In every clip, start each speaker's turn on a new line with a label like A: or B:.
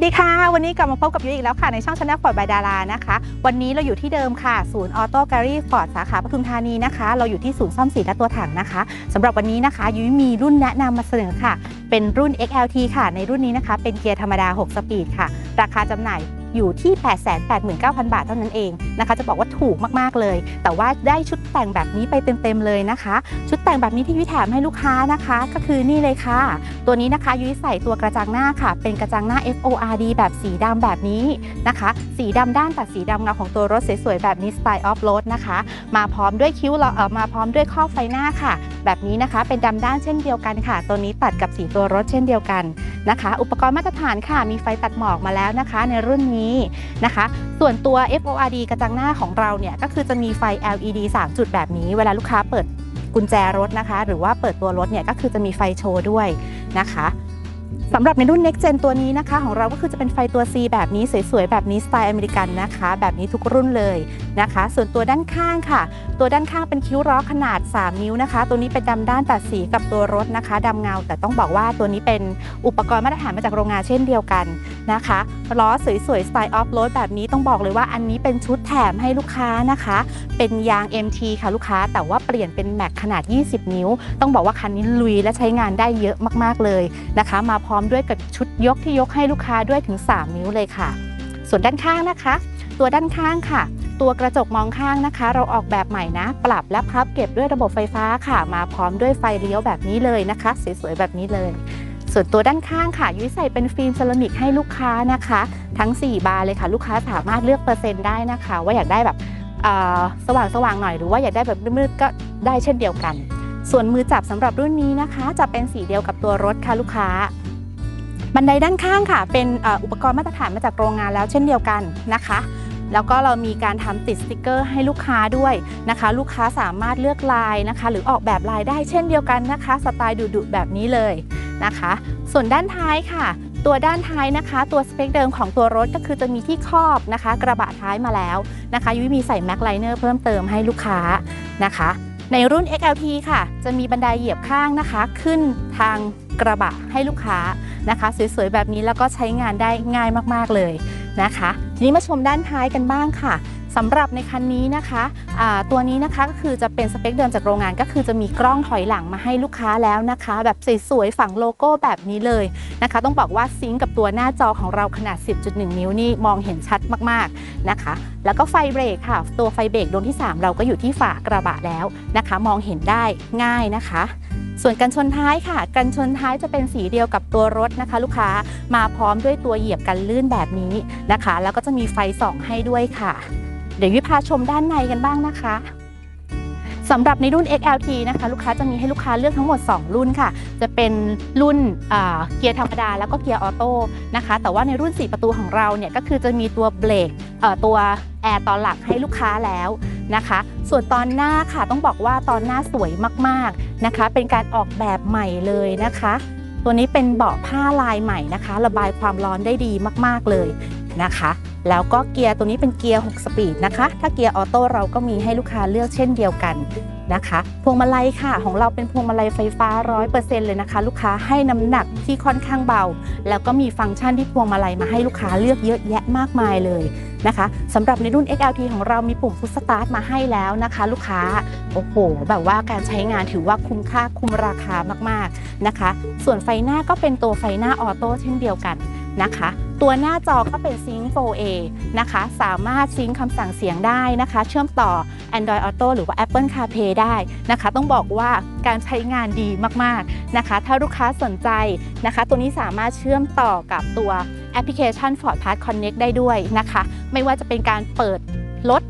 A: วัสดีค่ะ วันนี้กลับมาพบกับยุ้ยอีกแล้วค่ะในช่องชาแนลฟอร์ดบายดารานะคะ วันนี้เราอยู่ที่เดิมค่ะ ศูนย์ออโต้แกลลี่ฟอร์ดสาขาปทุมธานีนะคะ เราอยู่ที่ศูนย์ซ่อมสีและตัวถังนะคะสำหรับวันนี้นะคะ ยุ้ยมีรุ่นแนะนำมาเสนอค่ะ เป็นรุ่น XLT ค่ะ ในรุ่นนี้นะคะ เป็นเกียร์ธรรมดา 6 สปีดค่ะ ราคาจำหน่าย อยู่ที่ 889,000 บาทเท่านั้นเองนะคะ จะบอกว่าถูกมากๆเลย แต่ว่าได้ชุดแต่งแบบนี้ไปเต็มๆเลยนะคะ ชุดแต่งแบบนี้ที่ยุ้ยแถมให้ลูกค้านะคะ ก็คือนี่เลยค่ะ ตัวนี้นะคะยุ้ยใส่ตัวกระจังหน้าค่ะ เป็นกระจังหน้า FORD แบบสีดำแบบนี้นะคะ สีดำด้านตัดสีดำเงาของตัวรถสวยๆแบบนี้ Style of Road นะคะ มาพร้อมด้วยคิ้วล้อเออมาพร้อมด้วยข้อบไฟหน้าค่ะแบบนี้นะคะ เป็นดำด้านเช่นเดียวกันค่ะ ตัวนี้ตัดกับสีตัวรถเช่นเดียวกันนะคะ อุปกรณ์มาตรฐานค่ะ มีไฟตัดหมอกมาแล้วนะคะ ในรุ่นนี้นะคะ ส่วนตัว FORD กระจังหน้าของเราเนี่ยก็คือจะมีไฟ LED 3 จุดแบบนี้ เวลาลูกค้าเปิดกุญแจรถนะคะ หรือว่าเปิดตัวรถเนี่ยก็คือจะมีไฟโชว์ด้วยนะคะ สำหรับในรุ่น Next Gen ตัวนี้นะคะ ของเราก็คือจะเป็นไฟตัว C แบบนี้สวยๆ แบบนี้สไตล์อเมริกันนะคะ แบบนี้ทุกรุ่นเลยนะคะ ส่วนตัวด้านข้างค่ะ ตัวด้านข้างเป็นคิ้วล้อขนาด 3 นิ้วนะคะ ตัวนี้เป็นดำด้านตัดสีกับตัวรถนะคะดำเงา แต่ต้องบอกว่าตัวนี้เป็นอุปกรณ์มาตรฐานมาจากโรงงานเช่นเดียวกันนะคะล้อสวยๆสไตล์ออฟโรดแบบนี้ต้องบอกเลยว่าอันนี้เป็นชุดแถมให้ลูกค้านะคะ เป็นยาง MT ค่ะลูกค้า แต่ว่าเปลี่ยนเป็นแม็กขนาด 20 นิ้ว ต้องบอกว่าคันนี้ลุยและใช้งานได้เยอะมากๆเลยนะคะ มาพร้อมมด้วยกับชุดยกที่ยกให้ลูกค้าด้วยถึง 3 นิ้วเลยค่ะ ส่วนด้านข้างนะคะ ตัวด้านข้างค่ะ ตัวกระจกมองข้างนะคะ เราออกแบบใหม่นะ ปรับและพับเก็บด้วยระบบไฟฟ้าค่ะ มาพร้อมด้วยไฟเลี้ยวแบบนี้เลยนะคะ สวยๆแบบนี้เลย ส่วนตัวด้านข้างค่ะยุ้ยใส่เป็นฟิล์มเซรามิกให้ลูกค้านะคะ ทั้ง 4 บานเลยค่ะ ลูกค้าสามารถเลือกเปอร์เซ็นต์ได้นะคะ ว่าอยากได้แบบสว่างสว่างๆหน่อยหรือว่าอยากได้แบบมืดๆก็ได้เช่นเดียวกัน ส่วนมือจับสำหรับรุ่นนี้นะคะ จะเป็นสีเดียวกับตัวรถค่ะลูกค้า บันไดด้านข้างค่ะ เป็นอุปกรณ์มาตรฐานมาจากโรงงานแล้วเช่นเดียวกันนะคะ แล้วก็เรามีการทำติดสติกเกอร์ให้ลูกค้าด้วยนะคะ ลูกค้าสามารถเลือกลายนะคะ หรือออกแบบลายได้เช่นเดียวกันนะคะ สไตล์ดุๆแบบนี้เลยนะคะ ส่วนด้านท้ายค่ะ ตัวด้านท้ายนะคะ ตัวสเปคเดิมของตัวรถก็คือจะมีที่ครอบนะคะ กระบะท้ายมาแล้วนะคะยุ้ยมีใส่แม็กไลเนอร์เพิ่มเติมให้ลูกค้านะคะ ในรุ่น XLT ค่ะ จะมีบันไดเหยียบข้างนะคะ ขึ้นทางกระบะให้ลูกค้านะคะ สวยๆ แบบนี้แล้วก็ใช้งานได้ง่ายมากๆเลยนะคะ ทีนี้มาชมด้านท้ายกันบ้างค่ะ สำหรับในคันนี้นะคะตัวนี้นะคะก็คือจะเป็นสเปคเดิมจากโรงงานก็คือจะมีกล้องถอยหลังมาให้ลูกค้าแล้วนะคะ แบบสวยๆ ฝังโลโก้แบบนี้เลยนะคะ ต้องบอกว่าซิงก์กับตัวหน้าจอของเราขนาด 10.1 นิ้วนี่มองเห็นชัดมากๆนะคะ แล้วก็ไฟเบรกค่ะ ตัวไฟเบรกดวงที่ 3 เราก็อยู่ที่ฝากระบะแล้วนะคะ มองเห็นได้ง่ายนะคะส่วนกันชนท้ายค่ะ กันชนท้ายจะเป็นสีเดียวกับตัวรถนะคะ ลูกค้ามาพร้อมด้วยตัวเหยียบกันลื่นแบบนี้นะคะ แล้วก็จะมีไฟส่องให้ด้วยค่ะ เดี๋ยววิพาชมด้านในกันบ้างนะคะสำหรับในรุ่น XLT นะคะ ลูกค้าจะมีให้ลูกค้าเลือกทั้งหมด 2 รุ่นค่ะ จะเป็นรุ่นเกียร์ธรรมดาแล้วก็เกียร์ออโต้นะคะ แต่ว่าในรุ่น 4 ประตูของเราเนี่ยก็คือจะมีตัวเบรกตัวแอร์ตอนหลังให้ลูกค้าแล้วนะคะ ส่วนตอนหน้าค่ะต้องบอกว่าตอนหน้าสวยมากๆนะคะ เป็นการออกแบบใหม่เลยนะคะ ตัวนี้เป็นเบาะผ้าลายใหม่นะคะ ระบายความร้อนได้ดีมากๆเลยนะคะ แล้วก็เกียร์ตัวนี้เป็นเกียร์ 6 สปีดนะคะ ถ้าเกียร์ออโต้เราก็มีให้ลูกค้าเลือกเช่นเดียวกันนะคะ พวงมาลัยค่ะ ของเราเป็นพวงมาลัยไฟฟ้า 100%เลยนะคะ ลูกค้าให้น้ำหนักที่ค่อนข้างเบา แล้วก็มีฟังก์ชันที่พวงมาลัยมาให้ลูกค้าเลือกเยอะแยะมากมายเลยนะคะสำหรับในรุ่น XLT ของเรามีปุ่ม Push Start มาให้แล้วนะคะ ลูกค้า โอ้โห แบบว่าการใช้งานถือว่าคุ้มค่าคุ้มราคามากๆนะคะ ส่วนไฟหน้าก็เป็นตัวไฟหน้าออโต้เช่นเดียวกันนะคะ ตัวหน้าจอก็เป็นซิงค์ 4A นะคะ สามารถซิงค์คำสั่งเสียงได้นะคะ เชื่อมต่อ Android Auto หรือว่า Apple CarPlay ได้นะคะ ต้องบอกว่าการใช้งานดีมากๆนะคะ ถ้าลูกค้าสนใจนะคะ ตัวนี้สามารถเชื่อมต่อกับตัวแอปพลิเคชัน Ford Pass Connect ได้ด้วยนะคะ ไม่ว่าจะเป็นการเปิดรถ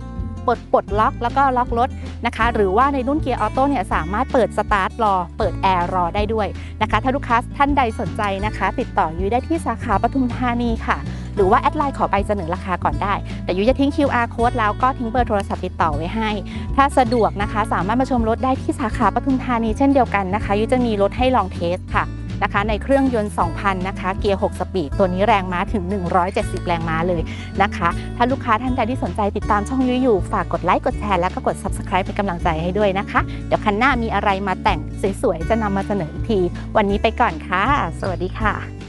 A: ปลดปลดล็อกแล้วก็ล็อกรถนะคะ หรือว่าในรุ่นเกียร์ออโต้เนี่ยสามารถเปิดสตาร์ทรอ เปิดแอร์รอได้ด้วยนะคะ ถ้าลูกค้าท่านใดสนใจนะคะ ติดต่อยุ้ยได้ที่สาขาปทุมธานีค่ะ หรือว่าแอดไลน์ขอไปเสนอราคาก่อนได้ แต่ยุ้ยจะทิ้ง QR code แล้วก็ทิ้งเบอร์โทรศัพท์ติดต่อไว้ให้ ถ้าสะดวกนะคะ สามารถมาชมรถได้ที่สาขาปทุมธานีเช่นเดียวกันนะคะยุ้ยจะมีรถให้ลองเทสค่ะ นะคะ ในเครื่องยนต์ 2,000 นะคะ เกียร์ 6 สปีด ตัวนี้แรงม้าถึง 170 แรงม้าเลยนะคะ ถ้าลูกค้าท่านใดที่สนใจติดตามช่องยุ้ยอยู่ ฝากกดไลค์ กดแชร์ แล้วก็กด Subscribe เป็นกำลังใจให้ด้วยนะคะ เดี๋ยวคันหน้ามีอะไรมาแต่งสวยๆ จะนำมาเสนออีกที วันนี้ไปก่อนค่ะ สวัสดีค่ะ